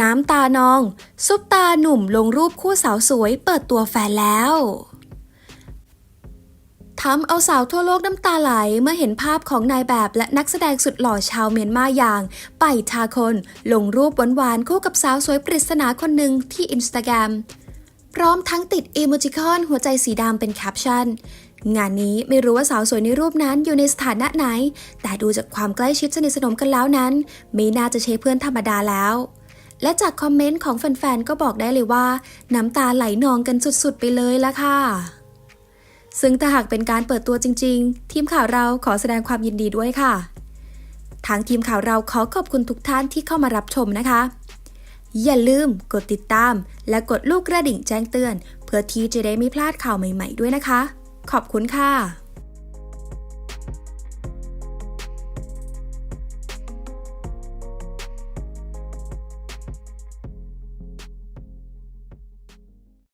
น้ำตานอง ซุปตาหนุ่มลงรูปคู่สาวสวยเปิดตัวแฟนแล้วทำเอาสาวทั่วโลกน้ำตาไหลเมื่อเห็นภาพของนายแบบและนักแสดงสุดหล่อชาวเมียนมาอย่าง ไปชาคน ลงรูปหวานๆคู่กับสาวสวยปริศนาคนหนึ่งที่อินสตาแกรมพร้อมทั้งติดอีโมจิคอนหัวใจสีดำเป็นแคปชั่นงานนี้ไม่รู้ว่าสาวสวยในรูปนั้นอยู่ในสถานะไหน แต่ดูจากความใกล้ชิดสนิทสนมกันแล้วนั้น ไม่น่าจะใช่เพื่อนธรรมดาแล้ว และจากคอมเมนต์ของแฟนๆ ก็บอกได้เลยว่า น้ำตาไหลนองกันสุดๆ ไปเลยละค่ะ ซึ่งถ้าหากเป็นการเปิดตัวจริง ๆ ทีมข่าวเราขอแสดงความยินดีด้วยค่ะ ทางทีมข่าวเราขอขอบคุณทุกท่านที่เข้ามารับชมนะคะ อย่าลืมกดติดตาม และกดลูกกระดิ่งแจ้งเตือน เพื่อที่จะได้ไม่พลาดข่าวใหม่ ๆ ด้วยนะคะ ขอบคุณค่ะ